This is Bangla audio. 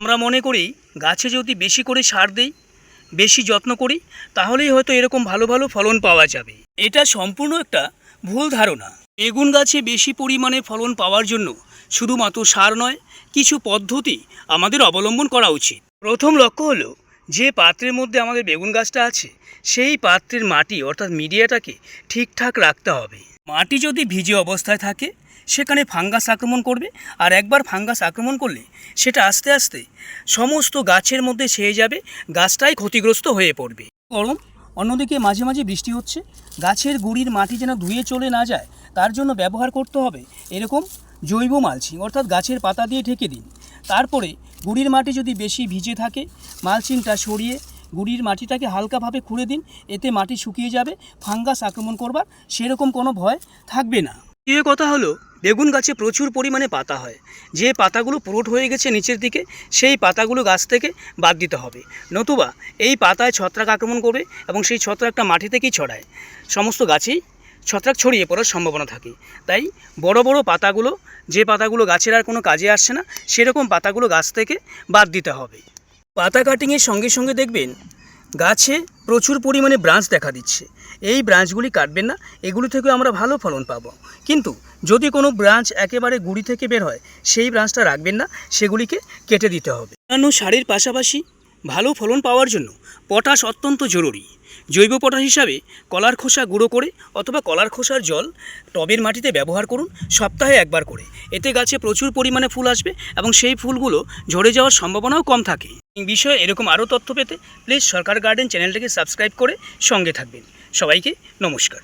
আমরা মনে করি গাছে যদি বেশি করে সার দেই, বেশি যত্ন করি, তাহলেই হয়তো এরকম ভালো ভালো ফলন পাওয়া যাবে। এটা সম্পূর্ণ একটা ভুল ধারণা। বেগুন গাছে বেশি পরিমাণে ফলন পাওয়ার জন্য শুধুমাত্র সার নয়, কিছু পদ্ধতি আমাদের অবলম্বন করা উচিত। প্রথম লক্ষ্য হলো যে পাত্রের মধ্যে আমাদের বেগুন গাছটা আছে, সেই পাত্রের মাটি অর্থাৎ মিডিয়াটাকে ঠিকঠাক রাখতে হবে। মাটি যদি ভিজে অবস্থায় থাকে, সেখানে ফাঙ্গাস আক্রমণ করবে। আর একবার ফাঙ্গাস আক্রমণ করলে, সেটা আস্তে আস্তে সমস্ত গাছের মধ্যে ছেয়ে যাবে, গাছটাই ক্ষতিগ্রস্ত হয়ে পড়বে। গরম অন্যদিকে মাঝে মাঝে বৃষ্টি হচ্ছে, গাছের গুড়ির মাটি যেন ধুয়ে চলে না যায়, তার জন্য ব্যবহার করতে হবে এরকম জৈব মালচিং, অর্থাৎ গাছের পাতা দিয়ে ঢেকে দিন। তারপরে গুড়ির মাটি যদি বেশি ভিজে থাকে, মালচিংটা সরিয়ে গুড়ির মাটিটাকে হালকাভাবে খুঁড়ে দিন, এতে মাটি শুকিয়ে যাবে, ফাঙ্গাস আক্রমণ করবার সেরকম কোনো ভয় থাকবে না। দ্বিতীয় কথা হলো, বেগুন গাছে প্রচুর পরিমাণে পাতা হয়। যে পাতাগুলো পুরোট হয়ে গেছে নিচের দিকে, সেই পাতাগুলো গাছ থেকে বাদ দিতে হবে। নতুবা এই পাতায় ছত্রাক আক্রমণ করবে এবং সেই ছত্রাকটা মাটি থেকেই ছড়ায়। সমস্ত গাছেই ছত্রাক ছড়িয়ে পড়ার সম্ভাবনা থাকে। তাই বড় বড় পাতাগুলো, যে পাতাগুলো গাছের আর কোনো কাজে আসছে না, সেরকম পাতাগুলো গাছ থেকে বাদ দিতে হবে। পাতা কাটিংয়ের সঙ্গে সঙ্গে দেখবেন, গাছে প্রচুর পরিমাণে ব্রাঞ্চ দেখা দিচ্ছে। এই ব্রাঞ্চগুলি কাটবেন না, এগুলি থেকে আমরা ভালো ফলন পাবো। কিন্তু যদি কোনো ব্রাঞ্চ একেবারে গুড়ি থেকে বের হয়, সেই ব্রাঞ্চটা রাখবেন না, সেগুলিকে কেটে দিতে হবে। অন্যান্য সারের পাশাপাশি ভালো ফলন পাওয়ার জন্য পটাশ অত্যন্ত জরুরি। জৈব পটাশ হিসাবে কলার খোসা গুঁড়ো করে অথবা কলার খোসার জল টবের মাটিতে ব্যবহার করুন, সপ্তাহে একবার করে। এতে গাছে প্রচুর পরিমাণে ফুল আসবে এবং সেই ফুলগুলো ঝরে যাওয়ার সম্ভাবনাও কম থাকে। বিষয়ে এরকম আরও তথ্য পেতে প্লিজ সরকার গার্ডেন চ্যানেলটাকে সাবস্ক্রাইব করে সঙ্গে থাকবেন। সবাইকে নমস্কার।